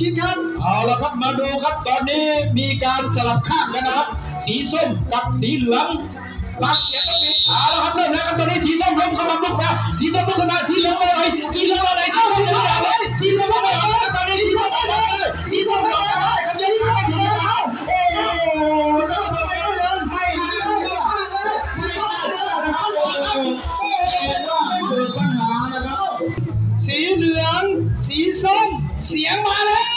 ชิดครับเอาละครับมาดูครับตอนนี้มีการสลับข้างกันนะครับ สีส้มกับสีเหลือง รัเสียงตรงนี้เอาละครับเริ่มแล้วครับตอนนี้สีส้มลงเขมับาลุกมาสีส้มลุกขนมาสีเหลืองมาไรสีเหลืองมาไรนสีส้มมาไหสีส้มมาไหตอนนี้สีส้มมาไรสีส้มอะไหนครับยังไงสีเหลือง สีส้ม เสียงมาแล้ว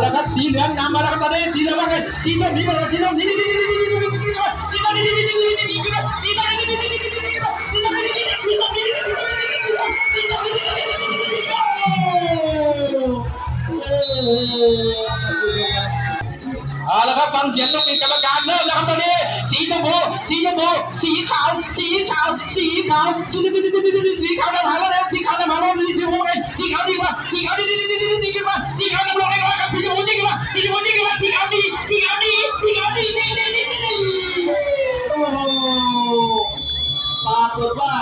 แล้วครับสีเหลืองนำมาแล้วครับตอนนี้สีเหลืองว่าไงสีส้มนี่มาแล้วสีส้มนี่นี่นี่นี่นี่นี่นี่นี่สีส้มนี่นี่นี่นี่นี่นี่นี่สีส้มนี่นี่นี่นี่นี่นี่สีส้มนี่นี่นี่นี่สีส้มนี่นี่นี่นี่นี่สีส้มสีส้มนี่นี่นี่นี่นี่นี่เอาละครับฟังเสียงต้องมีกรรมการเริ่มแล้วครับตอนนี้ ชมพูสีชมพูสีขาว สีขาว สีขาว สีสีสีสีสีสีขาวนำหางแล้วสีขาวนำหางแล้วสีชมพูไงสีขาวดีกว่า สีขาวดีดีดีดีดีดีขึ้นมาสีขาวนำลงไอ้ร้อยกับสีชมพูดีขึ้นมาสีชมพูดีขึ้นมาสีขาวดี สีขาวดี สีขาวดีดีดีดีดีดีโอ้ปรากฏว่า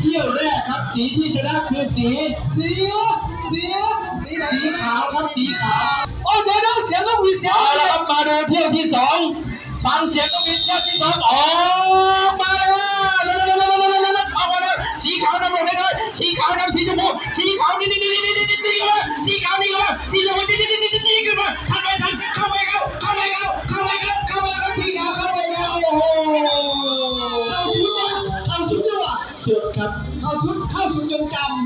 เที่ยวแรกครับสีที่ชนะคือสี สีสีสีไหนสีขาวครับสีขาวโอ้เดี๋ยวนะเสียงนกหวีเสียงเอาละครับมาดูเที่ยวที่สอง ฟังเสียงนกหวีดเที่ยวที่สองออกมาแล้วออกมาแล้วสีขาวนำลงได้เลยสีขาวนำสีชมพูสีขาวนี่นี่นี่นี่นี่นี่นี่กันมาสีขาวนี่กันมาสีชมพูนี่นี่นี่นี่นี่กันมาทันไปทันเข้าไปเข้าเข้าไปเข้าเข้าไปเข้าเข้าไปเข้าสีขาวเข้าไปแล้วโอ้โหเข้าชุดนะเข้าชุดด้วยว่ะสุดครับเข้าชุดเข้าชุดจนจำ